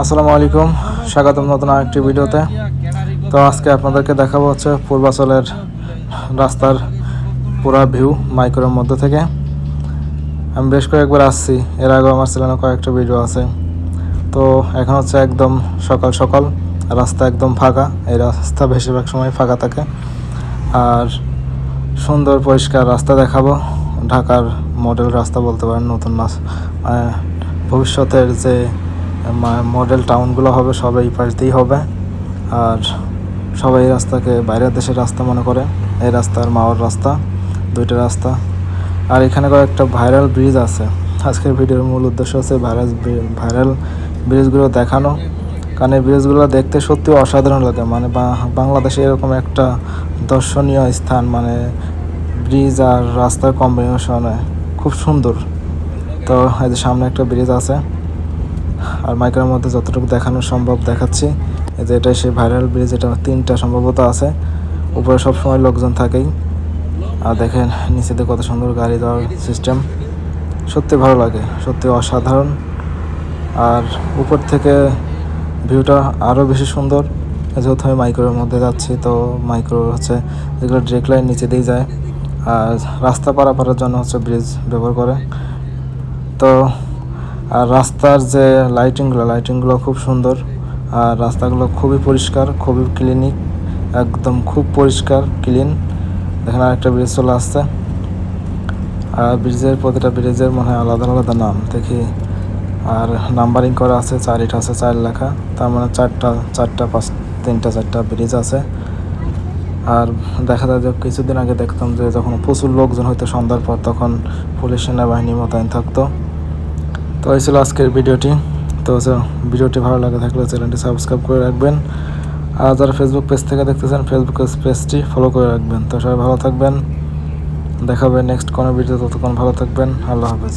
আসসালামু আলাইকুম। স্বাগতম নতুন আরেকটি ভিডিওতে। তো আজকে আপনাদেরকে দেখাবো হচ্ছে পূর্বাচলের রাস্তার পুরা ভিউ মাইক্রোর মধ্যে থেকে। আমি বেশ কয়েকবার আসছি এর আগেও আমার চ্যানেলে কয়েকটা ভিডিও আছে। তো এখন হচ্ছে একদম সকাল সকাল রাস্তা একদম ফাঁকা এই রাস্তা বেশিরভাগ সময় ফাঁকা থাকে। আর সুন্দর পরিষ্কার রাস্তা দেখাবো ঢাকার মডেল রাস্তা বলতে পারেন নতুন আহ, ভবিষ্যতের যে মডেল টাউনগুলো হবে, সব এই পাশ দিয়েই হবে। আর সবাই এই রাস্তাকে, বাইরের দেশের রাস্তা মনে করে। এই রাস্তার মাওয়ার রাস্তা, দুইটা রাস্তা। আর এখানে কয়েকটা ভাইরাল ব্রিজ আছে। আজকের ভিডিওর মূল উদ্দেশ্য হচ্ছে ভাইরাল ভাইরাল ব্রিজগুলো দেখানো। কারণ এই ব্রিজগুলো দেখতে সত্যি অসাধারণ লাগে। মানে বাংলাদেশে এরকম একটা দর্শনীয় স্থান মানে ব্রিজ আর রাস্তার কম্বিনেশনে খুব সুন্দর। তো এই যে সামনে একটা ব্রিজ আছে। আর মাইকের মধ্যে যতটুকু দেখানো সম্ভব দেখাচ্ছি, এই যে এটাই সেই ভাইরাল ব্রিজ এটা তিনটা সম্ভবত আছে। উপরে সব সময় লোকজন থাকেই। আর দেখেন, নিচে দিয়ে কত সুন্দর গাড়ি যাওয়ার সিস্টেম সত্যি ভালো লাগে, সত্যি অসাধারণ। আর উপর থেকে ভিউটা আরও বেশি সুন্দর। যেহেতু আমি মাইক্রোর মধ্যে যাচ্ছি, তো মাইক্রো হচ্ছে যেগুলো ড্রেক লাইন নিচে দিয়ে যায়। আর রাস্তা পারাপারের জন্য হচ্ছে ব্রিজ ব্যবহার করে। তো আর রাস্তার যে লাইটিংগুলো লাইটিংগুলো খুব সুন্দর। আর রাস্তাগুলো খুবই পরিষ্কার, খুবই ক্লিনিক একদম খুব পরিষ্কার ক্লিন দেখেন আরেকটা ব্রিজ চলে আসছে। আর ব্রিজের প্রতিটা ব্রিজের মনে হয় আলাদা আলাদা নাম, দেখি। আর নাম্বারিং করা আছে, চার ইট আছে, চার লেখা। তার মানে চারটা চারটা, পাঁচ, তিনটা, চারটা ব্রিজ আছে। আর দেখা যায় যে কিছুদিন আগে দেখতাম যে যখন প্রচুর লোকজন হয়তো সন্ধ্যার পর তখন পুলিশ সেনাবাহিনী মোতায়েন থাকতো। তো এই ছিল আজকের ভিডিওটি। তো ভিডিওটি ভালো লাগে থাকলে চ্যানেলটি সাবস্ক্রাইব করে রাখবেন। আর যারা ফেসবুক পেজ থেকে দেখতেছেন ফেসবুক পেজটি ফলো করে রাখবেন। তো সবাই ভালো থাকবেন। দেখাবে নেক্সট কোনো ভিডিও ততক্ষণ ভালো থাকবেন। আল্লাহ হাফেজ।